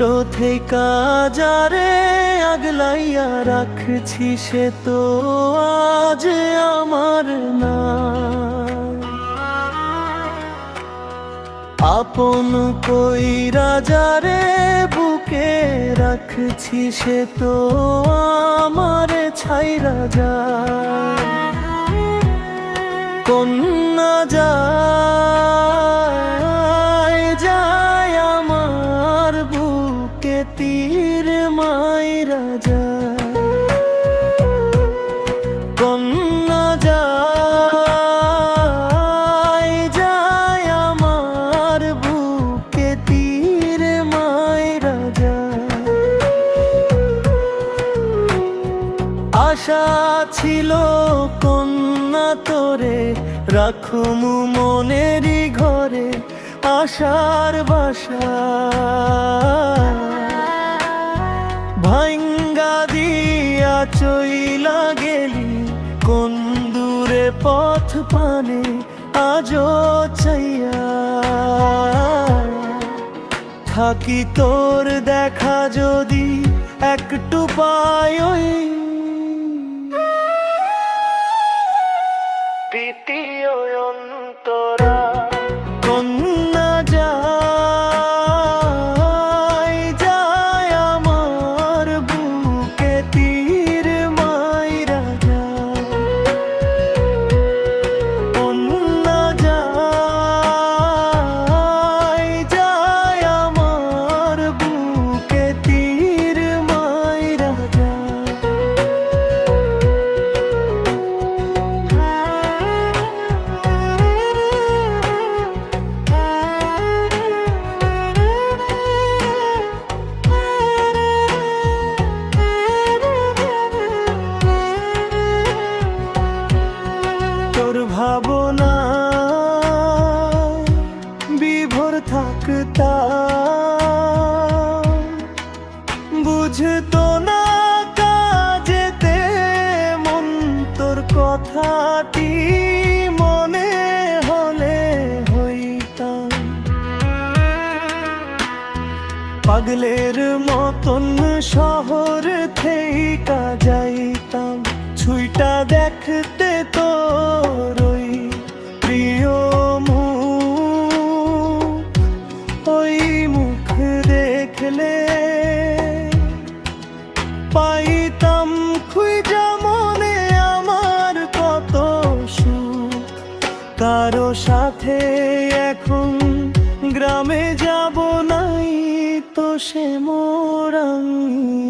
ছোট্ট থেকে যারে আগলাইয়া রাখছি সে তো আজ আমার না আপন কই রাজারে বুকে রাখছি সে তো আমার ছাই রাজা কন্যা যায় আশা ছিল কন্যা তোরে, রাখুমু মনেরই ঘরে আশার বাসা। ভাঙ্গা দিয়া চইলা গেলি, কোন দূরে পথ পানে আজও চাইয়া। থাকি তোর দেখা যদি, একটু পাই দ্বিতীয় অন্তরা থাকতা। বুঝতো না কাজেতে মন তোর কথাটি মনে হলে হইতাম। পাগলের মতন শহর থেইকা যাইতাম। ছুইটা দেখতে তোর দেখলে পাইতাম খুঁজা মনে আমার কত সুখ। কারও সাথে এখন গ্রামে যাব নাই, তো সে মোরাঙ্গি